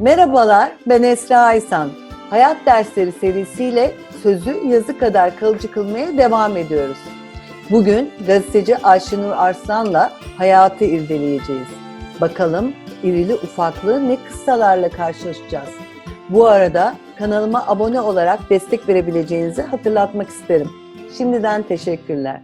Merhabalar, ben Esra Aysan. Hayat Dersleri serisiyle sözü yazı kadar kalıcı kılmaya devam ediyoruz. Bugün gazeteci Ayşenur Arslan'la hayatı irdeleyeceğiz. Bakalım irili ufaklı ne kıssalarla karşılaşacağız. Bu arada kanalıma abone olarak destek verebileceğinizi hatırlatmak isterim. Şimdiden teşekkürler.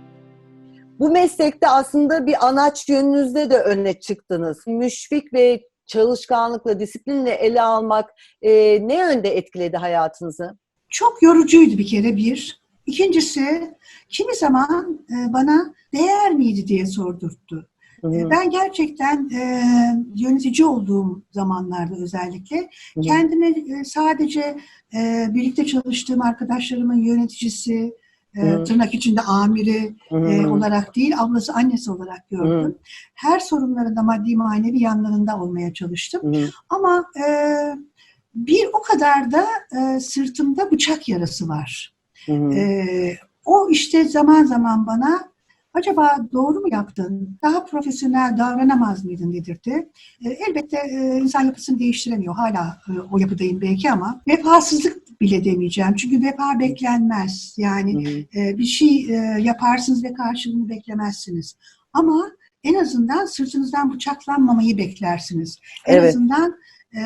Bu meslekte aslında bir anaç yönünüzde de öne çıktınız. Müşfik ve çalışkanlıkla, disiplinle ele almak e, ne yönde etkiledi hayatınızı? Çok yorucuydu bir kere bir. İkincisi kimi zaman e, bana değer miydi diye sordurttu. E, Ben gerçekten e, yönetici olduğum zamanlarda özellikle kendimi e, sadece e, birlikte çalıştığım arkadaşlarımın yöneticisi, Hı. tırnak içinde amiri hı e, olarak değil, ablası, annesi olarak gördüm. Hı. Her sorunlarında maddi manevi yanlarında olmaya çalıştım. hı Ama e, bir o kadar da e, sırtımda bıçak yarası var. hı. E, o işte zaman zaman bana acaba doğru mu yaptın, daha profesyonel davranamaz mıydın dedirtti. E, elbette e, insan yapısını değiştiremiyor. Hala e, o yapıdayım belki ama vefasızlık bile demeyeceğim. Çünkü vefa beklenmez. Yani Hı hı. e, bir şey e, yaparsınız ve karşılığını beklemezsiniz. Ama en azından sırtınızdan bıçaklanmamayı beklersiniz. En Evet. azından e,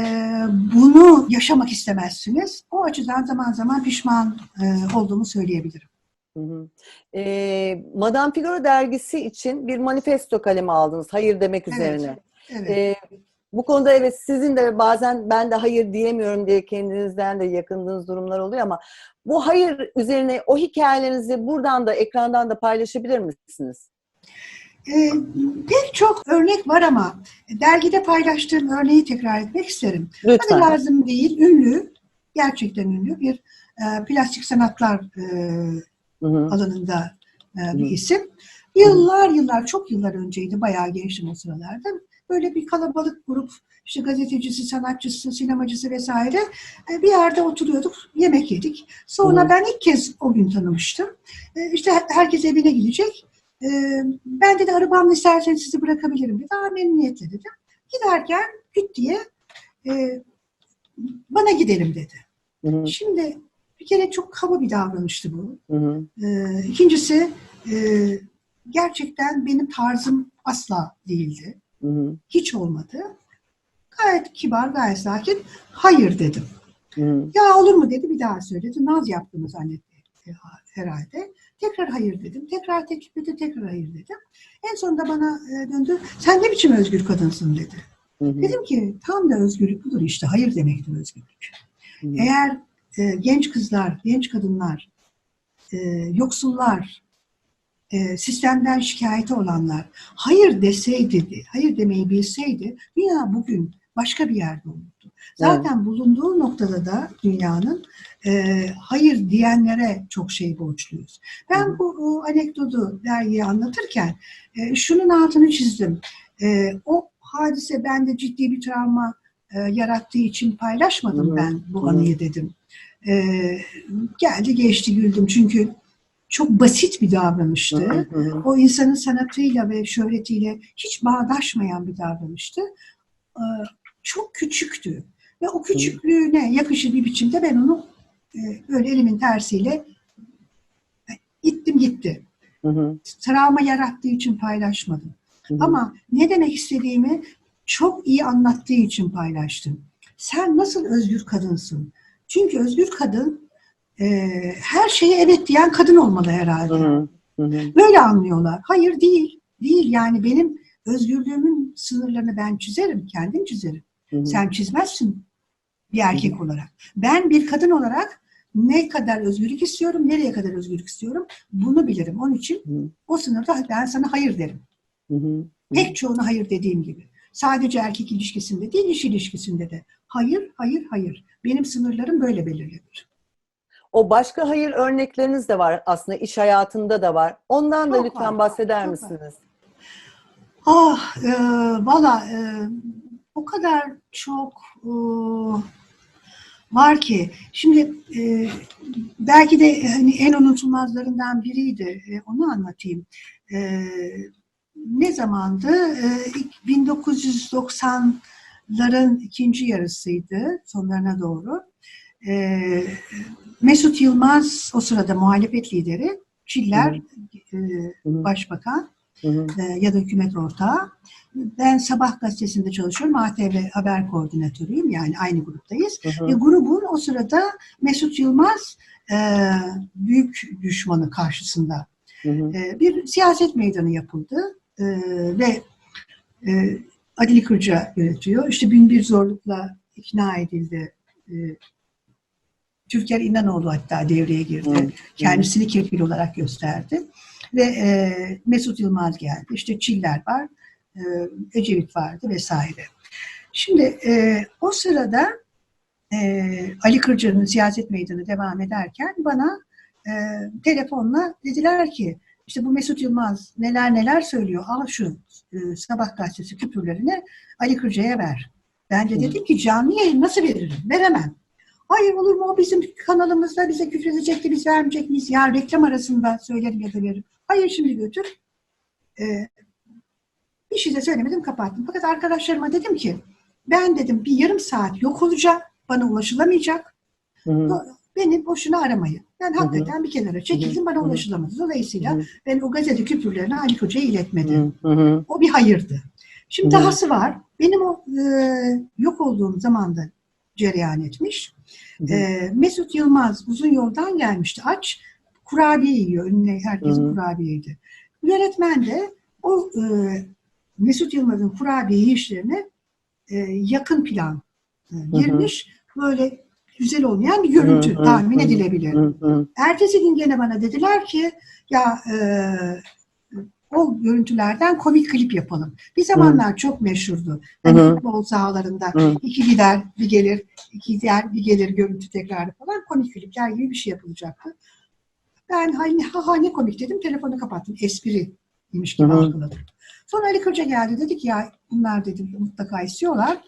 bunu yaşamak istemezsiniz. O açıdan zaman zaman pişman e, olduğumu söyleyebilirim. Hı hı. E, Madame Figaro dergisi için bir manifesto kalemi aldınız hayır demek Evet, üzerine. Evet. E, bu konuda evet sizin de bazen ben de hayır diyemiyorum diye kendinizden de yakındığınız durumlar oluyor ama bu hayır üzerine o hikayelerinizi buradan da ekrandan da paylaşabilir misiniz? E, pek çok örnek var ama dergide paylaştığım örneği tekrar etmek isterim. Lütfen. lazım değil, ünlü, gerçekten ünlü bir e, plastik sanatlar e, Hı hı, alanında e, bir isim. Yıllar yıllar, çok yıllar önceydi, bayağı gençtim o sıralarda. Böyle bir kalabalık grup, işte gazetecisi, sanatçısı, sinemacısı vesaire e, bir yerde oturuyorduk, yemek yedik. Sonra Hı. ben ilk kez o gün tanımıştım. E, İşte herkes evine gidecek. E, Ben dedi arabamla isterseniz sizi bırakabilirim dedi. Aa, memnuniyetle dedim. Giderken küt diye e, bana gidelim dedi. hı hı, Şimdi bir kere çok kaba bir davranıştı bu. hı hı, Ee, ikincisi e, gerçekten benim tarzım asla değildi. hı hı, Hiç olmadı. Gayet kibar, gayet sakin. Hayır dedim. hı hı. Ya olur mu dedi bir daha söyledi. Naz yaptığını zannetti herhalde. Tekrar hayır dedim. Tekrar teklif etti, tekrar hayır dedim. En sonunda bana e, döndü. Sen ne biçim özgür kadınsın dedi. Hı hı, Dedim ki tam da özgürlük budur işte. Hayır demektir özgürlük. hı hı. Eğer e, genç kızlar, genç kadınlar, e, yoksullar, e, sistemden şikayeti olanlar hayır deseydi, hayır demeyi bilseydi dünya bugün başka bir yerde olurdu. Zaten bulunduğu noktada da dünyanın e, hayır diyenlere çok şey borçluyuz. Ben bu o, anekdotu dergiye anlatırken e, şunun altını çizdim. E, o hadise bende ciddi bir travma e, yarattığı için paylaşmadım hı. ben bu anıyı dedim. E, geldi geçti güldüm çünkü çok basit bir davranıştı. O insanın sanatıyla ve şöhretiyle hiç bağdaşmayan bir davranıştı. Ee, Çok küçüktü. Ve o küçüklüğüne yakışır bir biçimde ben onu e, böyle elimin tersiyle e, ittim gitti. Hı hı, Travma yarattığı için paylaşmadım. hı hı. Ama ne demek istediğimi çok iyi anlattığı için paylaştım. Sen nasıl özgür kadınsın? Çünkü özgür kadın e, her şeye evet diyen kadın olmalı herhalde. Hı hı, hı hı. Böyle anlıyorlar. Hayır değil. Değil yani benim özgürlüğümün sınırlarını ben çizerim. Kendim çizerim. Hı hı. Sen çizmezsin bir erkek olarak. Ben bir kadın olarak ne kadar özgürlük istiyorum, nereye kadar özgürlük istiyorum bunu bilirim. Onun için Hı o sınırda ben sana hayır derim. hı, hı. Pek çoğuna hayır dediğim gibi. Sadece erkek ilişkisinde değil, iş ilişkisinde de. Hayır, hayır, hayır. Benim sınırlarım böyle belirlenir. O başka hayır örnekleriniz de var aslında iş hayatında da var. Ondan da Çok lütfen var, bahseder çok var. misiniz? Ah, e, valla e, o kadar çok e, var ki. Şimdi e, belki de hani en unutulmazlarından biriydi. E, onu anlatayım. E, ne zamandı? E, ilk 1990 90'ların ikinci yarısıydı sonlarına doğru. E, Mesut Yılmaz o sırada muhalefet lideri, Çiller e, hı. başbakan Hı hı. e, ya da hükümet ortağı. Ben Sabah gazetesinde çalışıyorum. ATV haber koordinatörüyüm. Yani aynı gruptayız. Hı hı. Ve grubun o sırada Mesut Yılmaz e, büyük düşmanı karşısında Hı hı. bir siyaset meydanı yapıldı. E, ve e, Adil Kırca yönetiyor. İşte bin bir zorlukla ikna edildi. E, Türker İnanoğlu hatta devreye girdi. Hı. Kendisini kefil olarak gösterdi. Ve e, Mesut Yılmaz geldi. İşte Çiller var. E, Ecevit vardı vesaire. Şimdi e, o sırada e, Ali Kırca'nın siyaset meydanı devam ederken bana e, telefonla dediler ki işte bu Mesut Yılmaz neler neler söylüyor. Al şu e, sabah gazetesi küpürlerini Ali Kırca'ya ver. Ben de dedim ki canlı yayın nasıl veririm? Veremem. Hayır olur mu o bizim kanalımızda bize küfredecekti biz vermeyecek miyiz? Ya reklam arasında söylerim ya da veririm. Hayır şimdi götür. Ee, bir şey de söylemedim kapattım. Fakat arkadaşlarıma dedim ki ben dedim bir yarım saat yok olacağım. Bana ulaşılamayacak. Hı hı. Beni boşuna aramayın. Ben hakikaten bir kenara çekildim bana ulaşılamadı. Dolayısıyla Hı ben o gazete küpürlerini Ali Koca'ya iletmedim. hı. Hı hı. O bir hayırdı. Şimdi Hı. dahası var. Benim o e, yok olduğum zamanda cereyan etmiş. Hı hı. E, Mesut Yılmaz uzun yoldan gelmişti. Aç kurabiye yiyor. Önüne herkesin Hı. kurabiyeydi. Yönetmen de o e, Mesut Yılmaz'ın kurabiye yiyişlerine e, yakın plan e, girmiş. Böyle güzel olmayan bir görüntü tahmin edilebilir. Ertesi gün gene bana dediler ki ya e, o görüntülerden komik klip yapalım. Bir zamanlar çok meşhurdu. Hani hı. futbol sahalarında iki gider bir gelir, iki gider bir gelir görüntü tekrarı falan komik klipler gibi bir şey yapılacaktı. Ben hani ha ha ne komik dedim telefonu kapattım. Espriymiş gibi Hı hı. algıladım. Sonra Ali Kırca geldi dedi ki ya bunlar dedim mutlaka istiyorlar.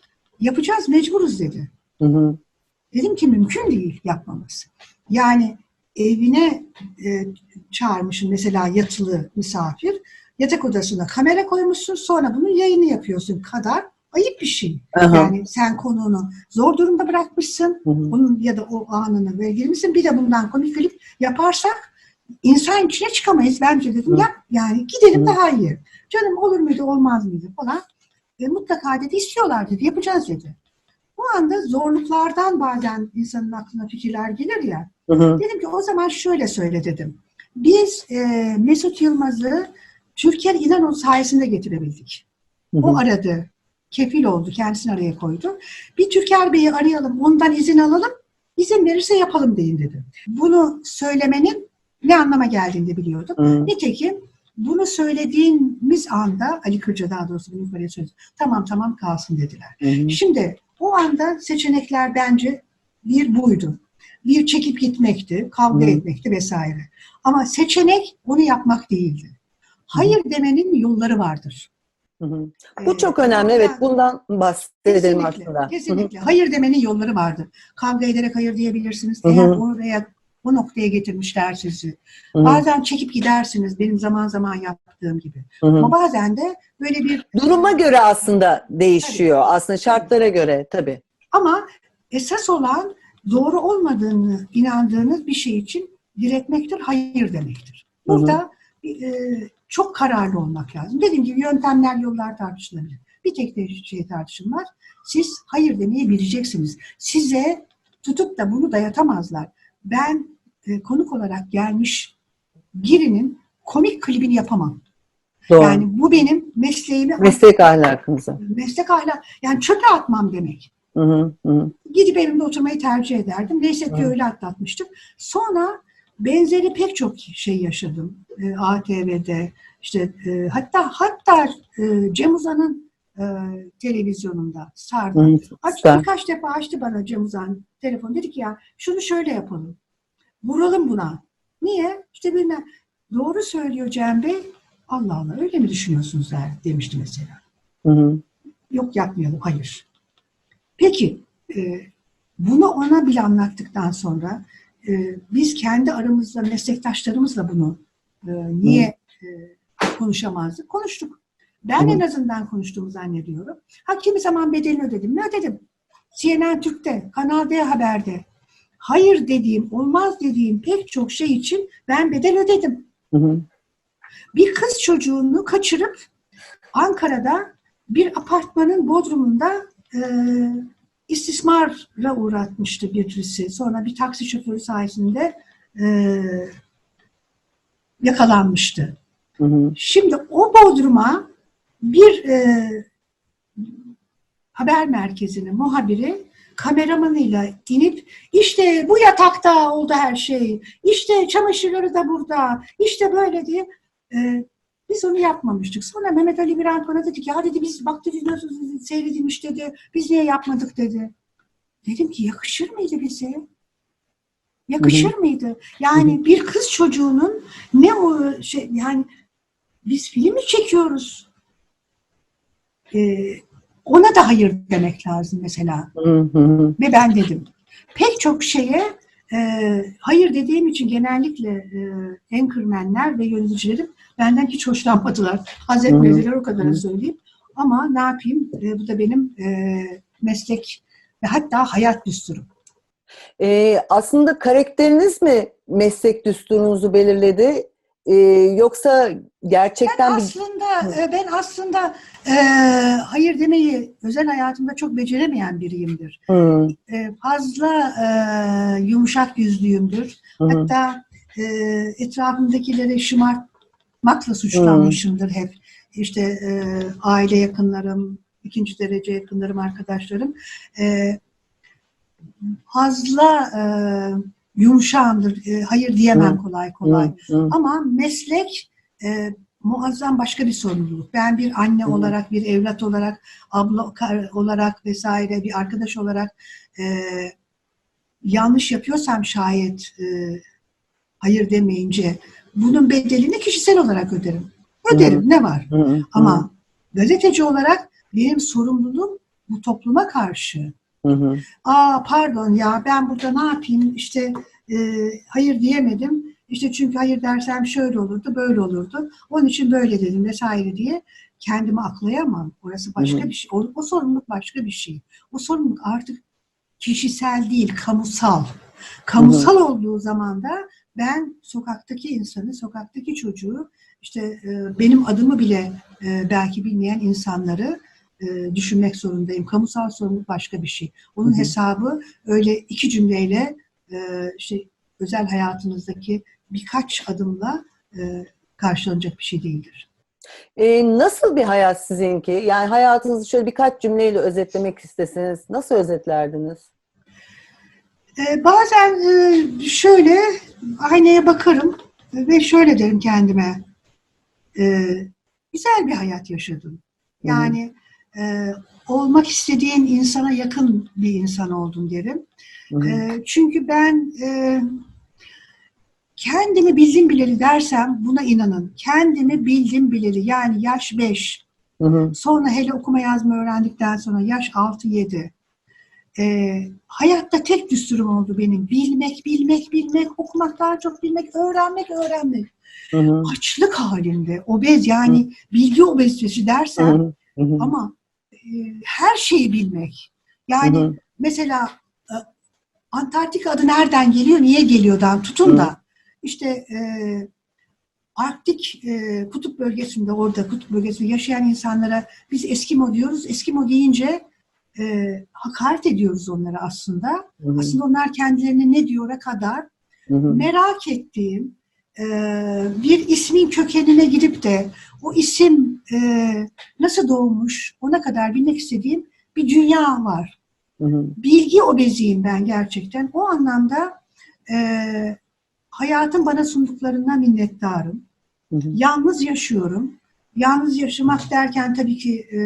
Yapacağız mecburuz dedi. Hı hı. Dedim ki mümkün değil yapmamız. Yani evine e, çağırmışsın mesela yatılı misafir. Yatak odasına kamera koymuşsun sonra bunun yayını yapıyorsun kadar ayıp bir şey. Aha. Yani sen konuğunu zor durumda bırakmışsın. Hı hı. Onun ya da o anını böyle girmişsin. Bir de bundan komik klip yaparsak insan içine çıkamayız bence dedim. Hı. Yap yani gidelim Hı. daha iyi. Canım olur muydu olmaz mıydı falan. E, mutlaka dedi istiyorlar dedi yapacağız dedi. Bu anda zorluklardan bazen insanın aklına fikirler gelir ya. Hı hı. Dedim ki o zaman şöyle söyle dedim. Biz e, Mesut Yılmaz'ı Türker İnanol sayesinde getirebildik. Hı hı. O aradı. Kefil oldu. Kendisini araya koydu. Bir Türker Bey'i arayalım. Ondan izin alalım. İzin verirse yapalım deyin dedi. Bunu söylemenin ne anlama geldiğini de biliyordum. Hı. Nitekim bunu söylediğimiz anda Ali Kırca daha doğrusu bunu yukarıya söyledi. Tamam tamam kalsın dediler. Hı hı. Şimdi o anda seçenekler bence bir buydu. Bir çekip gitmekti, kavga Hı. etmekti vesaire. Ama seçenek onu yapmak değildi. Hayır demenin yolları vardır. Hı hı. Ee, Bu çok önemli. Evet, bundan bahsedelim Kesinlikle, aslında. Hı hı. kesinlikle. Hayır demenin yolları vardır. Kavga ederek hayır diyebilirsiniz. Hı hı. Eğer oraya o noktaya getirmişler sizi. Hı. Bazen çekip gidersiniz benim zaman zaman yaptığım gibi. Hı hı. Ama bazen de böyle bir Duruma göre aslında değişiyor. Aslında şartlara göre tabii. Ama esas olan doğru olmadığını inandığınız bir şey için diretmektir, hayır demektir. Burada e, çok kararlı olmak lazım. Dediğim gibi yöntemler, yollar tartışılabilir. Bir tek de şey tartışılmaz. Siz hayır demeyi bileceksiniz. Size tutup da bunu dayatamazlar. Ben e, konuk olarak gelmiş birinin komik klibini yapamam. Doğru. Yani bu benim mesleğimi Meslek ahlakımıza. meslek ahlak yani çöpe atmam demek. Hı hı. Hı. Gidip evimde oturmayı tercih ederdim. Neyse öyle atlatmıştık. Sonra benzeri pek çok şey yaşadım. E, ATV'de işte e, hatta hatta e, Cem Uzan'ın e, televizyonunda sardı. Hı. Aç, birkaç defa açtı bana Cem Uzan telefon. Dedi ki ya şunu şöyle yapalım. Vuralım buna. Niye? İşte bilmem. Doğru söylüyor Cem Bey. Allah Allah öyle mi düşünüyorsunuz der, demişti mesela. Hı hı. Yok yapmayalım. Hayır. Peki e, bunu ona bile anlattıktan sonra e, biz kendi aramızda meslektaşlarımızla bunu e, niye e, konuşamazdık? Konuştuk. Ben Hı. en azından konuştuğumu zannediyorum. Ha kimi zaman bedelini ödedim. Ne ödedim? CNN Türk'te, Kanal D Haber'de. Hayır dediğim, olmaz dediğim pek çok şey için ben bedel ödedim. Hı hı. Bir kız çocuğunu kaçırıp Ankara'da bir apartmanın bodrumunda e, istismarla uğratmıştı birisi. Sonra bir taksi şoförü sayesinde e, yakalanmıştı. Hı hı. Şimdi o bodruma bir e, haber merkezinin muhabiri kameramanıyla inip işte bu yatakta oldu her şey, işte çamaşırları da burada, işte böyle diye e, biz onu yapmamıştık. Sonra Mehmet Ali Birant bana dedi ki ya dedi biz bak dedi nasıl seyredilmiş dedi, biz niye yapmadık dedi. Dedim ki yakışır mıydı bize? Yakışır mıydı? Yani bir kız çocuğunun ne o şey yani biz film mi çekiyoruz? Ee, ona da hayır demek lazım mesela. Hı hı. Ve ben dedim. Pek çok şeye e, hayır dediğim için genellikle e, anchormanler ve yöneticilerim benden hiç hoşlanmadılar. Haz etmediler o kadar Hı. söyleyeyim. Ama ne yapayım? E, bu da benim e, meslek ve hatta hayat düsturum. Ee, aslında karakteriniz mi meslek düsturunuzu belirledi? Ee, yoksa Ben gerçekten bir... aslında e, ben aslında e, hayır demeyi özel hayatımda çok beceremeyen biriyimdir. E, fazla e, yumuşak yüzlüyümdür. hı. Hatta e, etrafımdakileri şımartmakla suçlanmışımdır hep. İşte e, aile yakınlarım, ikinci derece yakınlarım, arkadaşlarım. E, fazla e, yumuşağımdır. E, hayır diyemem kolay kolay. Ama meslek e, muazzam başka bir sorumluluk. Ben bir anne olarak, bir evlat olarak, abla olarak vesaire, bir arkadaş olarak e, yanlış yapıyorsam şayet e, hayır demeyince bunun bedelini kişisel olarak öderim. Öderim ne var? Ama gazeteci olarak benim sorumluluğum bu topluma karşı. Hı, hı. Aa pardon ya ben burada ne yapayım işte e, hayır diyemedim. İşte çünkü hayır dersem şöyle olurdu, böyle olurdu. Onun için böyle dedim vesaire diye kendimi aklayamam. Orası başka Hı hı. bir şey. O, o sorumluluk başka bir şey. O sorumluluk artık kişisel değil, kamusal. Kamusal olduğu zaman da ben sokaktaki insanı, sokaktaki çocuğu, işte e, benim adımı bile e, belki bilmeyen insanları e, düşünmek zorundayım. Kamusal sorumluluk başka bir şey. Onun Hı hı. hesabı öyle iki cümleyle e, işte özel hayatınızdaki birkaç adımla e, karşılanacak bir şey değildir. Ee, nasıl bir hayat sizinki? Yani hayatınızı şöyle birkaç cümleyle özetlemek isteseniz nasıl özetlerdiniz? E, bazen e, şöyle aynaya bakarım ve şöyle derim kendime. e, güzel bir hayat yaşadım. Yani e, olmak istediğin insana yakın bir insan oldum derim. Hı hı. E, çünkü ben e, kendimi bildim bileli dersem buna inanın. Kendimi bildim bileli yani yaş 5, Hı hı. sonra hele okuma yazma öğrendikten sonra yaş 6-7. E, hayatta tek düsturum oldu benim. Bilmek, bilmek, bilmek, okumak daha çok bilmek, öğrenmek, öğrenmek. Hı hı. Açlık halinde, obez yani bilgi obezitesi Hı dersen hı. Hı hı. ama e, her şeyi bilmek. Yani Hı hı. mesela e, Antarktika adı nereden geliyor, niye geliyordan tutun da işte e, Arktik e, kutup bölgesinde orada kutup bölgesinde yaşayan insanlara biz Eskimo diyoruz. Eskimo deyince e, hakaret ediyoruz onlara aslında. Hı hı. Aslında onlar kendilerine ne diyora kadar Hı hı. merak ettiğim e, bir ismin kökenine gidip de o isim e, nasıl doğmuş ona kadar bilmek istediğim bir dünya var. Hı hı. Bilgi obeziyim ben gerçekten. O anlamda e, hayatın bana sunduklarından minnettarım. Hı hı. Yalnız yaşıyorum. Yalnız yaşamak derken tabii ki e,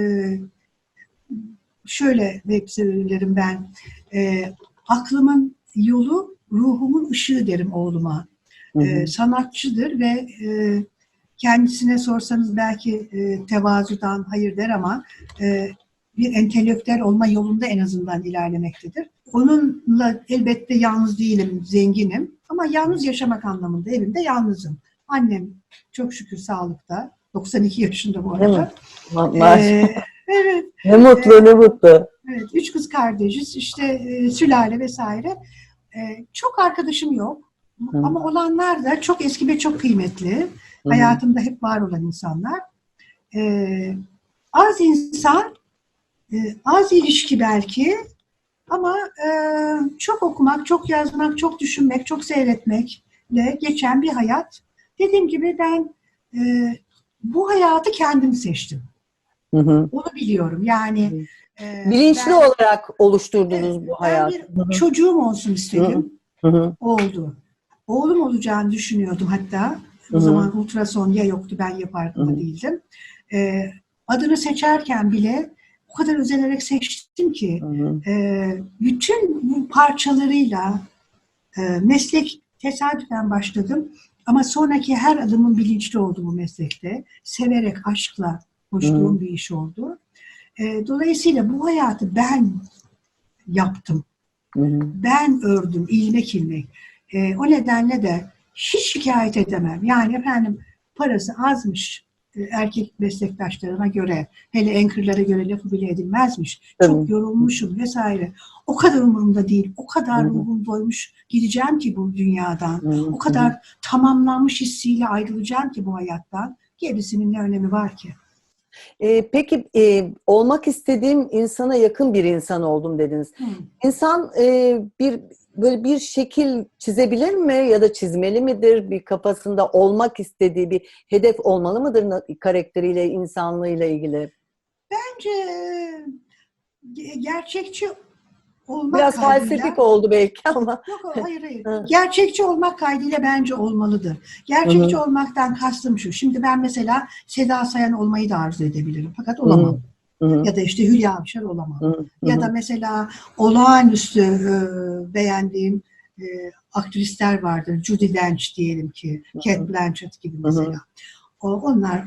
şöyle hep söylerim ben. E, aklımın yolu, ruhumun ışığı derim oğluma. Hı hı. E, sanatçıdır ve e, kendisine sorsanız belki e, tevazudan hayır der ama e, bir entelektüel olma yolunda en azından ilerlemektedir. Onunla elbette yalnız değilim, zenginim ama yalnız yaşamak anlamında evimde yalnızım. Annem çok şükür sağlıkta. 92 yaşında bu arada. Ma- Ee, evet, ne mutlu ne mutlu. evet. Üç kız kardeşiz. işte e, sülale vesaire. E, çok arkadaşım yok. Hı. Ama olanlar da çok eski ve çok kıymetli. Hayatımda hep var olan insanlar. Ee, az insan, e, az ilişki belki ama e, çok okumak, çok yazmak, çok düşünmek, çok seyretmekle geçen bir hayat. Dediğim gibi ben e, bu hayatı kendim seçtim. Hı hı. Onu biliyorum. Yani e, Bilinçli ben- olarak oluşturdunuz Evet, bu ben hayatı. bir çocuğum olsun istedim. Hı hı. Oldu. Oğlum olacağını düşünüyordum hatta. O zaman ultrason ya yoktu ben ya farkında Hı hı. değildim. Ee, adını seçerken bile o kadar özenerek seçtim ki e, bütün bu parçalarıyla e, meslek tesadüfen başladım. Ama sonraki her adımın bilinçli oldu bu meslekte. Severek, aşkla koştuğum bir iş oldu. E, dolayısıyla bu hayatı ben yaptım hı. ben ördüm ilmek ilmek. Ee, o nedenle de hiç şikayet edemem. Yani efendim parası azmış e, erkek meslektaşlarına göre, hele anchor'lara göre lafı bile edilmezmiş. Çok Tabii. yorulmuşum vesaire. O kadar umurumda değil. O kadar Hı hı. ruhum doymuş gideceğim ki bu dünyadan. Hı hı. O kadar tamamlanmış hissiyle ayrılacağım ki bu hayattan. Gerisinin ne önemi var ki? Ee, peki e, olmak istediğim insana yakın bir insan oldum dediniz. İnsan e, bir böyle bir şekil çizebilir mi ya da çizmeli midir? Bir kafasında olmak istediği bir hedef olmalı mıdır karakteriyle, insanlığıyla ilgili? Bence e, gerçekçi olmak Biraz kaydıyla- felsefik oldu belki ama. Yok hayır hayır. Gerçekçi olmak kaydıyla bence olmalıdır. Gerçekçi olmaktan kastım şu. Şimdi ben mesela Seda Sayan olmayı da arzu edebilirim. Fakat olamam. Hı hı. Ya da işte Hülya Avşar olamam. Hı hı. Ya da mesela olağanüstü e, beğendiğim e, aktrisler vardır. Judy Dench diyelim ki. Hı hı. Kate Blanchett gibi mesela. O, onlar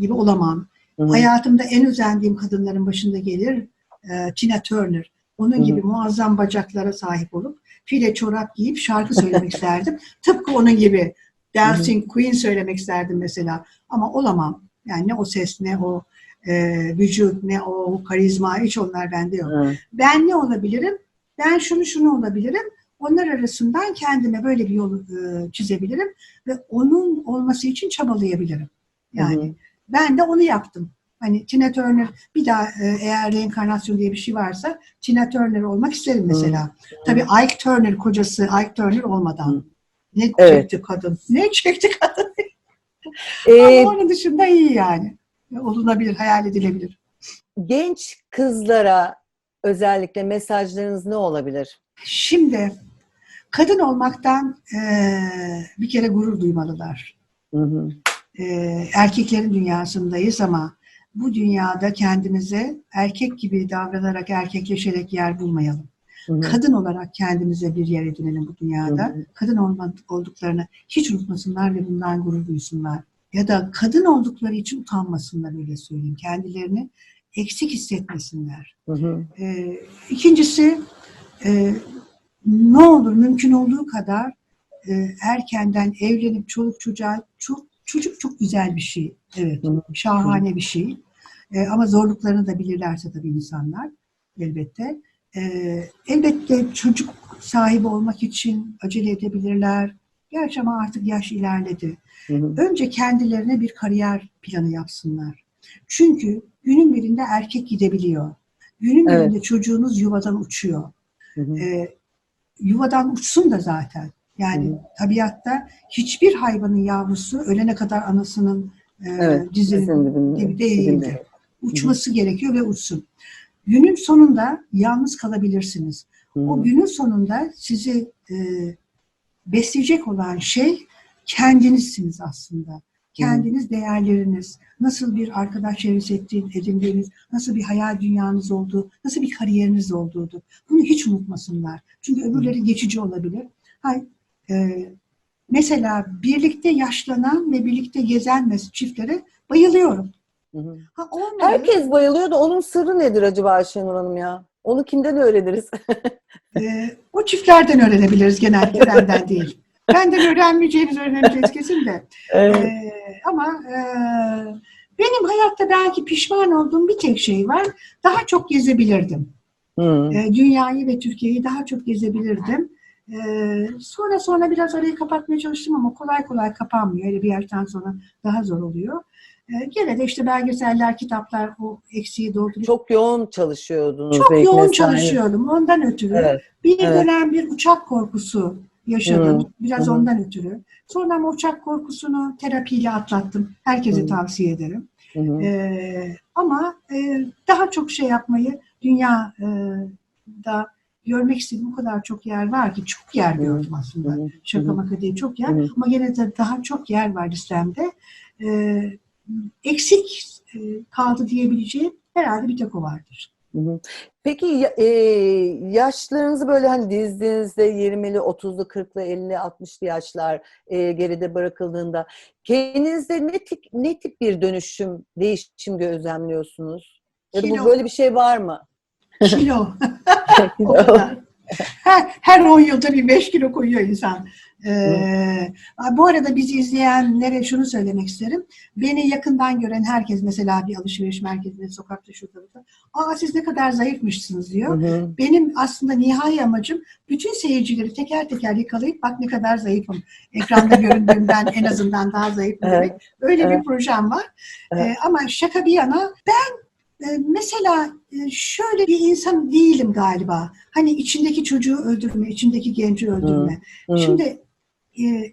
gibi olamam. Hı hı. Hayatımda en özendiğim kadınların başında gelir e, Tina Turner. Onun Hı hı. gibi muazzam bacaklara sahip olup file çorap giyip şarkı söylemek isterdim. Tıpkı onun gibi Dancing Queen söylemek isterdim mesela. Ama olamam. Yani ne o ses ne o e, vücut ne o karizma hiç onlar bende yok. Hı. Ben ne olabilirim? Ben şunu şunu olabilirim. Onlar arasından kendime böyle bir yol e, çizebilirim ve onun olması için çabalayabilirim. Yani Hı hı. ben de onu yaptım. Hani Tina Turner bir daha e, eğer reenkarnasyon diye bir şey varsa Tina Turner olmak isterim mesela. Tabii Ike Turner kocası Ike Turner olmadan. Hı. Ne Evet. çekti kadın? Ne çekti kadın? Ee, Ama onun dışında iyi yani. Olunabilir, hayal edilebilir. genç kızlara özellikle mesajlarınız ne olabilir? Şimdi kadın olmaktan e, bir kere gurur duymalılar. Hı hı. E, erkeklerin dünyasındayız ama bu dünyada kendimize erkek gibi davranarak, erkekleşerek yer bulmayalım. Hı hı. Kadın olarak kendimize bir yer edinelim bu dünyada. Hı hı. Kadın olma, olduklarını hiç unutmasınlar ve bundan gurur duysunlar. Ya da kadın oldukları için utanmasınlar öyle söyleyeyim. Kendilerini eksik hissetmesinler. Hı hı. Ee, ikincisi e, ne olur mümkün olduğu kadar e, erkenden evlenip çoluk çocuğa çok çocuk çok güzel bir şey. Evet. Hı. Şahane bir şey. E, ama zorluklarını da bilirlerse tabii insanlar elbette. E, elbette çocuk sahibi olmak için acele edebilirler. Gerçi ama artık yaş ilerledi. Hı hı. Önce kendilerine bir kariyer planı yapsınlar. Çünkü günün birinde erkek gidebiliyor. Günün Evet. birinde çocuğunuz yuvadan uçuyor. Hı hı. Ee, yuvadan uçsun da zaten. Yani Hı hı. tabiatta hiçbir hayvanın yavrusu ölene kadar anasının e, Evet, dizinin gibi değildir. Uçması gerekiyor ve uçsun. Günün sonunda yalnız kalabilirsiniz. Hı hı. O günün sonunda sizi e, besleyecek olan şey kendinizsiniz aslında. Kendiniz, değerleriniz, nasıl bir arkadaş çevresi ettiğin- edindiğiniz, nasıl bir hayal dünyanız olduğu, nasıl bir kariyeriniz olduğudur. Bunu hiç unutmasınlar. Çünkü öbürleri geçici olabilir. Hay, e, mesela birlikte yaşlanan ve birlikte gezen mes- çiftlere bayılıyorum. Hı hı. Ha, onları- Herkes bayılıyor da onun sırrı nedir acaba Ayşenur Hanım ya? Onu kimden öğreniriz? Ee, o çiftlerden öğrenebiliriz genellikle benden değil. Benden öğrenmeyeceğiniz öğreneceğiz kesin de. Evet. Ee, ama e, benim hayatta belki pişman olduğum bir tek şey var. Daha çok gezebilirdim. E, dünyayı ve Türkiye'yi daha çok gezebilirdim. E, sonra sonra biraz arayı kapatmaya çalıştım ama kolay kolay kapanmıyor. Öyle bir yaştan sonra daha zor oluyor. E, gene de işte belgeseller, kitaplar o eksiği dolduruyor. Çok, Çok yoğun çalışıyordunuz. belki yoğun mesai. çalışıyordum ondan ötürü. Evet. Bir Evet. dönem bir uçak korkusu yaşadım. Hı, Biraz hı. ondan ötürü. Sonra ama uçak korkusunu terapiyle atlattım. Herkese Hı. tavsiye ederim. Hı. Ee, ama e, daha çok şey yapmayı dünya e, da görmek istediğim o kadar çok yer var ki çok yer gördüm aslında. Şaka maka değil çok yer ama gene de daha çok yer var listemde. Ee, eksik e, kaldı diyebileceğim herhalde bir tek o vardır. Peki e, yaşlarınızı böyle hani dizdiğinizde 20'li, 30'lu, 40'lı, 50'li, 60'lı yaşlar e, geride bırakıldığında kendinizde ne tip, ne tip bir dönüşüm, değişim gözlemliyorsunuz? Ya da bu böyle bir şey var mı? Kilo. o kadar. Her, her 10 yılda bir 5 kilo koyuyor insan. Ee, bu arada bizi izleyenlere şunu söylemek isterim. Beni yakından gören herkes mesela bir alışveriş merkezinde, sokakta, şurada burada. Aa siz ne kadar zayıfmışsınız Hı diyor. hı. Benim aslında nihai amacım bütün seyircileri teker teker yakalayıp bak ne kadar zayıfım. Ekranda göründüğümden en azından daha zayıfım Evet, demek. Öyle evet. bir projem var. Evet. Ee, ama şaka bir yana ben e, mesela e, şöyle bir insan değilim galiba. Hani içindeki çocuğu öldürme, içindeki genci öldürme. Hı. Şimdi e,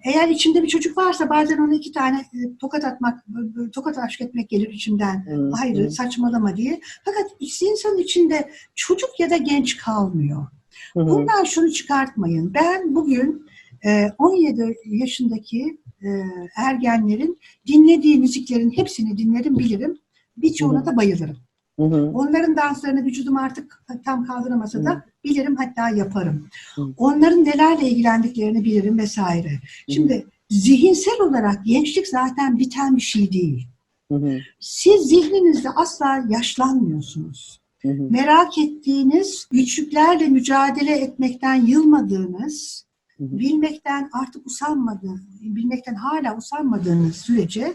eğer içimde bir çocuk varsa bazen ona iki tane e, tokat atmak, e, tokat aşk etmek gelir içimden. Hı. Hayır Hı. saçmalama diye. Fakat insanın içinde çocuk ya da genç kalmıyor. Hı. Bundan şunu çıkartmayın. Ben bugün e, 17 yaşındaki e, ergenlerin dinlediği müziklerin hepsini dinlerim, bilirim. Birçoğuna da bayılırım. Hı hı. Onların danslarını vücudum artık tam kaldıramasa da bilirim hatta yaparım. Hı. Onların nelerle ilgilendiklerini bilirim vesaire. Şimdi zihinsel olarak gençlik zaten biten bir şey değil. Hı hı. Siz zihninizde asla yaşlanmıyorsunuz. Hı hı. Merak ettiğiniz, güçlüklerle mücadele etmekten yılmadığınız, Hı hı. bilmekten artık usanmadığınız, bilmekten hala usanmadığınız sürece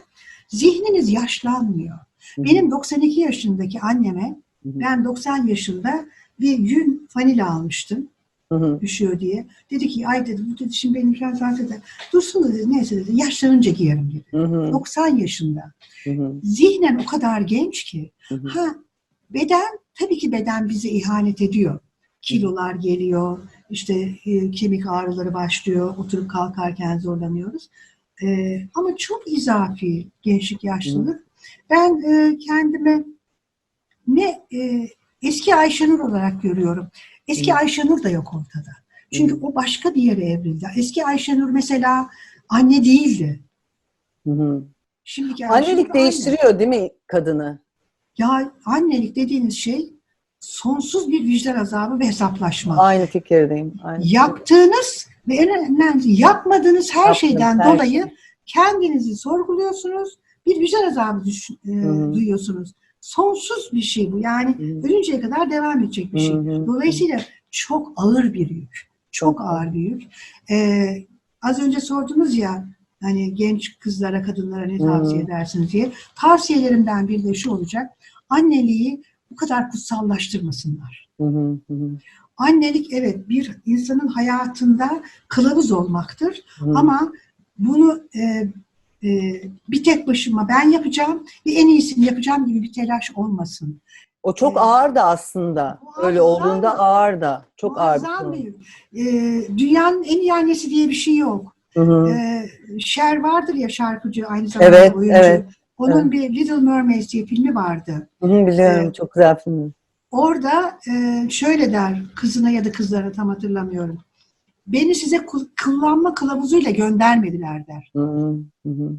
zihniniz yaşlanmıyor. Benim 92 yaşındaki anneme ben 90 yaşında bir yün fanila almıştım Hı hı. üşüyor diye. Dedi ki ay dedi bu dedi şimdi benim biraz rahat eder. Dursun da dedi neyse dedi yaşlanınca giyerim dedi. Hı hı. 90 yaşında. Zihnen o kadar genç ki. Ha beden tabii ki beden bize ihanet ediyor. Kilolar geliyor, işte e, kemik ağrıları başlıyor, oturup kalkarken zorlanıyoruz. E, ama çok izafi gençlik, yaşlılık. Ben e, kendime ne e, eski Ayşenur olarak görüyorum. Eski. Ayşenur da yok ortada. Çünkü o başka bir yere evrildi. Eski Ayşenur mesela anne değildi. Hı hı. Şimdiki Ayşenur Annelik anne. değiştiriyor değil mi kadını? Ya annelik dediğiniz şey sonsuz bir vicdan azabı ve hesaplaşma. Aynı fikirdeyim. Aynı Yaptığınız ve en önemlisi yapmadığınız her Yaptığınız şeyden her dolayı şey. kendinizi sorguluyorsunuz. Bir vicdan azabı düş- e, duyuyorsunuz. Sonsuz bir şey bu. Yani Hı hı. ölünceye kadar devam edecek bir şey. Hı hı. Dolayısıyla çok ağır bir yük. Çok ağır bir yük. Ee, az önce sordunuz ya hani genç kızlara, kadınlara ne tavsiye edersiniz diye. Tavsiyelerimden biri de şu olacak. Anneliği bu kadar kutsallaştırmasınlar. Hı hı. Hı hı. Annelik evet bir insanın hayatında kılavuz olmaktır. Hı. Ama bunu e, bir tek başıma ben yapacağım ve en iyisini yapacağım gibi bir telaş olmasın. O çok Evet. ağır da aslında. Öyle olduğunda ağır da. Çok ağır bir Muazzam konu. bir- e, dünyanın en iyi annesi diye bir şey yok. Hı hı. E, Cher vardır ya şarkıcı aynı zamanda Evet, oyuncu. evet. Onun evet. bir Little Mermaid diye filmi vardı. Hı hı, biliyorum. Evet. Çok güzel film. Orada e, şöyle der kızına ya da kızlara tam hatırlamıyorum. Beni size kul- kullanma kılavuzuyla göndermediler der. Hı hı. Hı hı.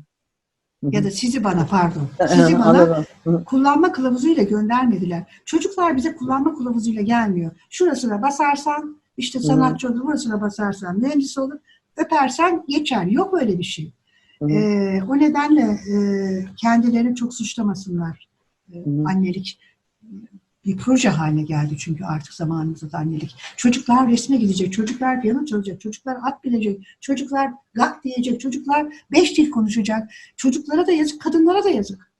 Hı Ya da sizi bana pardon. Sizi bana kullanma kılavuzuyla göndermediler. Çocuklar bize kullanma kılavuzuyla gelmiyor. Şurasına basarsan işte sanatçı olur, burasına basarsan mühendis olur. Öpersen geçer. Yok öyle bir şey. Ee, o nedenle e, kendilerini çok suçlamasınlar. e. Annelik. Bir proje haline geldi çünkü artık zamanımızda da annelik. Çocuklar resme gidecek, çocuklar piyano çalacak, çocuklar at bilecek, çocuklar gak diyecek, çocuklar beş dil konuşacak. Çocuklara da yazık, kadınlara da yazık.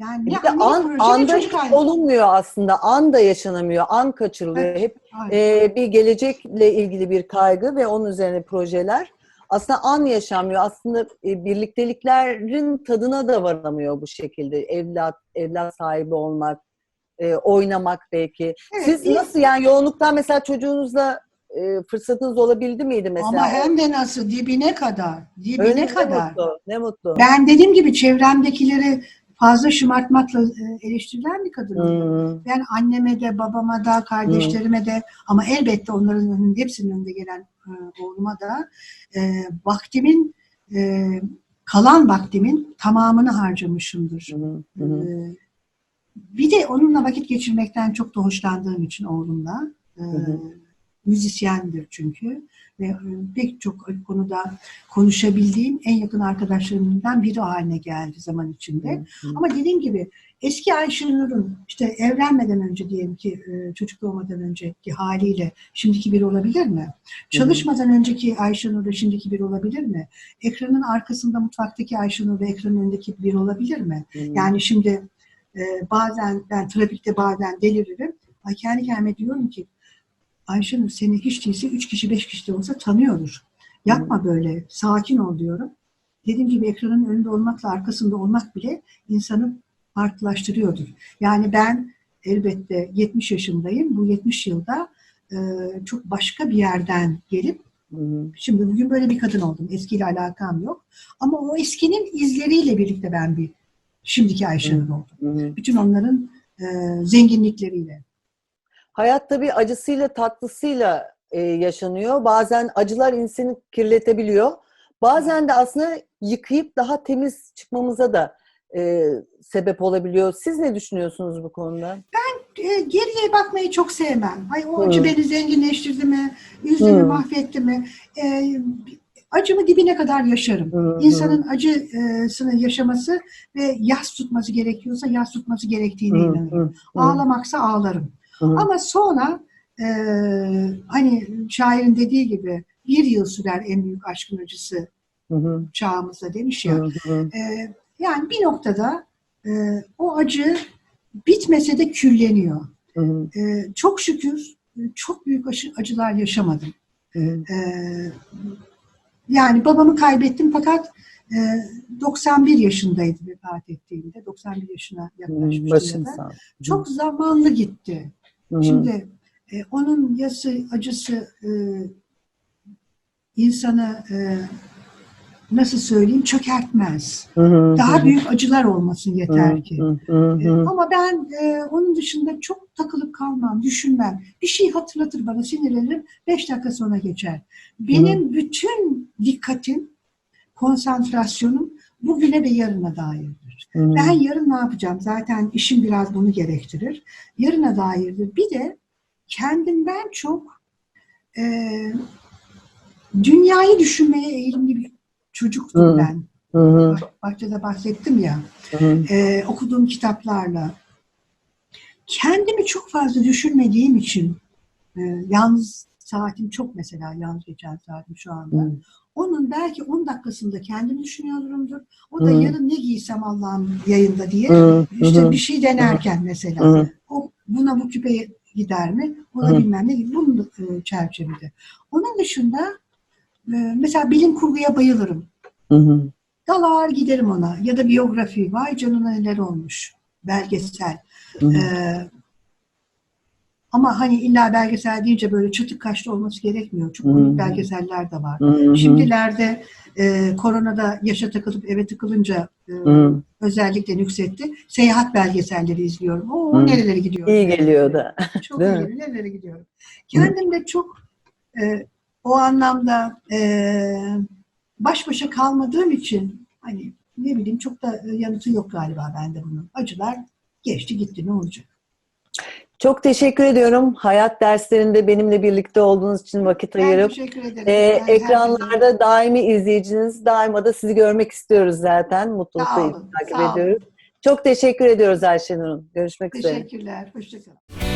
Yani Bir de an, anda hiç olunmuyor aslında. An da yaşanamıyor. An kaçırılıyor. Evet. Hep Aynen. e, bir gelecekle ilgili bir kaygı ve onun üzerine projeler. Aslında an yaşanmıyor. Aslında e, birlikteliklerin tadına da varamıyor bu şekilde. Evlat, evlat sahibi olmak, e, oynamak belki. Evet, Siz iyi. nasıl yani yoğunluktan mesela çocuğunuzla e, fırsatınız olabildi miydi mesela? Ama hem de nasıl dibine kadar, dibine Öyle ne kadar. mutlu. Ne mutlu. Ben dediğim gibi çevremdekileri fazla şımartmakla e, eleştirilen bir kadınım. Hmm, Ben anneme de, babama da, kardeşlerime de ama elbette onların hepsinin önünde gelen e, oğluma da e, vaktimin, e, kalan vaktimin tamamını harcamışımdır. hı, E, hı. Bir de onunla vakit geçirmekten çok da hoşlandığım için oğlumla. E, hı. müzisyendir çünkü ve e, pek çok konuda konuşabildiğim en yakın arkadaşlarımdan biri haline geldi zaman içinde. Hı, hı. Ama dediğim gibi eski Ayşenur'un işte evlenmeden önce diyelim ki e, çocuk doğmadan önceki haliyle şimdiki bir olabilir mi? Çalışmadan önceki Ayşenur'la şimdiki bir olabilir mi? Ekranın arkasında mutfaktaki Ayşenur ve ekranın önündeki bir olabilir mi? Hı. Yani şimdi e, bazen ben trafikte bazen deliririm. Ay kendi kendime diyorum ki Ayşenur seni hiç değilse üç kişi beş kişi de olsa tanıyordur. Yapma böyle sakin ol diyorum. Dediğim gibi ekranın önünde olmakla arkasında olmak bile insanı farklılaştırıyordur. Yani ben elbette 70 yaşındayım. Bu 70 yılda e, çok başka bir yerden gelip şimdi bugün böyle bir kadın oldum. Eskiyle alakam yok. Ama o eskinin izleriyle birlikte ben bir şimdiki. Hı hı. Bütün onların e, zenginlikleriyle. Hayat tabii acısıyla tatlısıyla e, yaşanıyor. Bazen acılar insanı kirletebiliyor. Bazen de aslında yıkayıp daha temiz çıkmamıza da e, sebep olabiliyor. Siz ne düşünüyorsunuz bu konuda? E, geriye bakmayı çok sevmem. Ay o acı Hı. beni zenginleştirdi mi? Üzdü mü, Hı. mahvetti mi? E, acımı dibine kadar yaşarım. Hı hı. İnsanın acısını yaşaması ve yas tutması gerekiyorsa yas tutması gerektiğine Hı inanırım. hı. Hı Ağlamaksa ağlarım. hı. Ama sonra e, hani şairin dediği gibi bir yıl sürer en büyük aşkın acısı Hı hı. çağımızda demiş ya. E, yani bir noktada e, o acı bitmese de külleniyor. E, çok şükür e, çok büyük acılar yaşamadım. Hı hı. E, yani babamı kaybettim fakat e, 91 yaşındaydı vefat ettiğinde. 91 yaşına yaklaşmıştı. Başın ya da. sağ ol. Çok zamanlı gitti. Hı. Şimdi e, onun yası, acısı e, insanı e, nasıl söyleyeyim çökertmez. Daha büyük acılar olmasın yeter ki. E, hı. Ama ben e, onun dışında çok takılıp kalmam, düşünmem. Bir şey hatırlatır bana, sinirlenirim, beş dakika sonra geçer. Benim bütün dikkatim, konsantrasyonum bugüne ve yarına dairdir. Ben yarın ne yapacağım? Zaten işim biraz bunu gerektirir. Yarına dairdir. Bir de kendimden çok e, dünyayı düşünmeye eğilimli bir çocuktum Hı. ben. Hı hı. Bah- Bahçede bahsettim ya. Hı hı. e, okuduğum kitaplarla. Kendimi çok fazla düşünmediğim için e, yalnız saatim çok mesela yalnız geçen saatim şu anda. Hı. Onun belki 10 dakikasında kendimi düşünüyorumdur. O da Hı. yarın ne giysem Allah'ım yayında diye Hı işte hı. bir şey denerken mesela. Hı. O buna bu küpe gider mi? O da Hı. bilmem ne. Bunun da, e, çerçevede. Onun dışında e, mesela bilim kurguya bayılırım. Hı hı. Dalar giderim ona. Ya da biyografi. Vay canına neler olmuş. Belgesel. Hı hı. Ee, ama hani illa belgesel deyince böyle çatık kaşlı olması gerekmiyor. Çok komik belgeseller de var. Hı hı. Şimdilerde e, koronada yaşa takılıp eve tıkılınca e, Hı. özellikle nüksetti. Seyahat belgeselleri izliyorum. Oo Hı. nerelere gidiyorum. İyi geliyor da. Çok iyi geliyor. Nerelere gidiyorum. Kendim de çok e, o anlamda e, baş başa kalmadığım için hani ne bileyim çok da e, yanıtı yok galiba bende bunun. Acılar geçti gitti ne olacak? Çok teşekkür ediyorum. Hayat derslerinde benimle birlikte olduğunuz için vakit Ben ayırıp herkese- ekranlarda daimi izleyiciniz, daima da sizi görmek istiyoruz zaten. Mutlulukla takip olun. ediyoruz. Çok teşekkür ediyoruz Ayşenur Hanım. Görüşmek üzere. Teşekkürler. Hoşçakalın.